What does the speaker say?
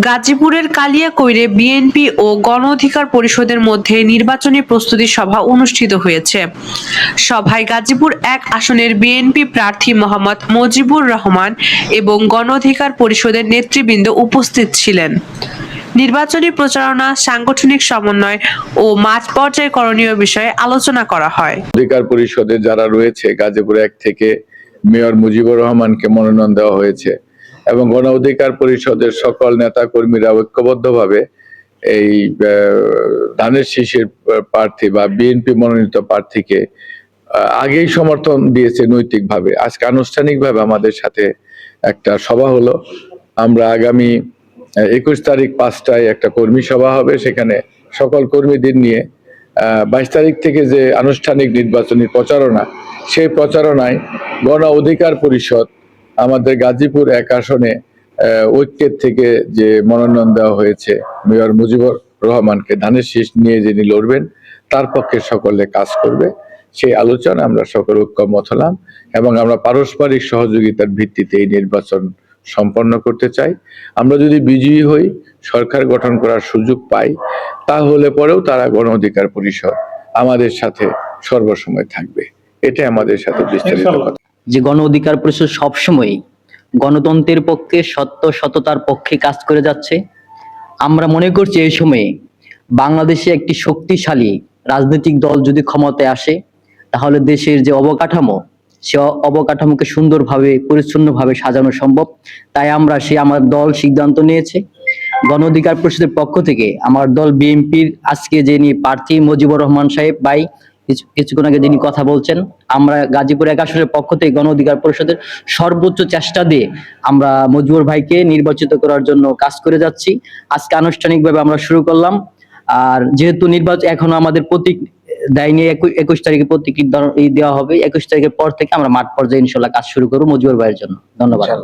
গাজীপুরের কালিয়াকৈরে বিএনপি ও গণ অধিকার পরিষদের মধ্যে নির্বাচনী প্রস্তুতি সভা অনুষ্ঠিত হয়েছে। সভায় গাজীপুর এক আসনের বিএনপি প্রার্থী মোহাম্মদ মজিবুর রহমান এবং গণ অধিকার পরিষদের নেতৃবৃন্দ উপস্থিত ছিলেন। নির্বাচনী প্রচারণা, সাংগঠনিক সমন্বয় ও মাঠ পর্যায়ে করণীয় বিষয়ে আলোচনা করা হয়। অধিকার পরিষদে যারা রয়েছে, গাজীপুর এক থেকে মেয়র মুজিবুর রহমানকে মনোনয়ন দেওয়া হয়েছে। এবং গণ অধিকার পরিষদের সকল নেতা কর্মীরা ঐক্যবদ্ধভাবে এই ধানের শীষের প্রার্থী বা বিএনপি মনোনীত প্রার্থীকে আগেই সমর্থন দিয়েছে নৈতিকভাবে। আজকে আনুষ্ঠানিকভাবে আমাদের সাথে একটা সভা হলো। আমরা আগামী একুশ তারিখ পাঁচটায় একটা কর্মী সভা হবে। সেখানে সকল কর্মীদের নিয়ে বাইশ তারিখ থেকে যে আনুষ্ঠানিক নির্বাচনী প্রচারণা, সেই প্রচারণায় গণ অধিকার পরিষদ আমাদের গাজীপুর এক আসনে ঐক্যের থেকে যে মনোনয়ন দেওয়া হয়েছে মেয়র মুজিবুর রহমানকে ধানের শীষ নিয়ে যিনি লড়বেন তার পক্ষে সকলে কাজ করবে। সেই আলোচনা আমরা সকল ঐক্যমত হলাম এবং আমরা পারস্পরিক সহযোগিতার ভিত্তিতে এই নির্বাচন সম্পন্ন করতে চাই। আমরা যদি বিজয়ী হই সরকার গঠন করার সুযোগ পাই তাহলে পরেও তারা গণ অধিকার পরিষদ আমাদের সাথে সর্বসময় থাকবে। এটা আমাদের সাথে বিস্তারিত কথা। যে গণ অধিকার পরিষদ সবসময় গণতন্ত্রের পক্ষে সত্য, সততার পক্ষে কাজ করে যাচ্ছে। আমরা মনে করছি এই সময়ে বাংলাদেশে একটি শক্তিশালী রাজনৈতিক দল যদি ক্ষমতায় আসে, তাহলে দেশের যে অবকাঠামো, সে অবকাঠামোকে সুন্দরভাবে, পরিচ্ছন্নভাবে সাজানো সম্ভব। তাই আমরা সে আমার দল সিদ্ধান্ত নিয়েছে। গণ অধিকার পরিষদের পক্ষ থেকে আমার দল বিএনপির আজকে যে নিয়ে প্রার্থী মুজিবুর রহমান সাহেব ভাই কিছু- কিছুক্ষণ আগে যিনি কথা বলছেন আমরা গাজীপুর এক আসনের পক্ষ থেকে গণ অধিকার পরিষদের সর্বোচ্চ চেষ্টা দিয়ে আমরা মজিবুর ভাইকে নির্বাচিত করার জন্য কাজ করে যাচ্ছি। আজকে আনুষ্ঠানিকভাবে আমরা শুরু করলাম। আর যেহেতু নির্বাচন এখনও আমাদের প্রতীক দেয়নি একুশ- একুশ তারিখে প্রতীক দেওয়া হবে। একুশ তারিখের পর থেকে আমরা মাঠ পর্যায়ে ইনশাল্লাহ কাজ শুরু করব মজিবুর ভাইয়ের জন্য। ধন্যবাদ।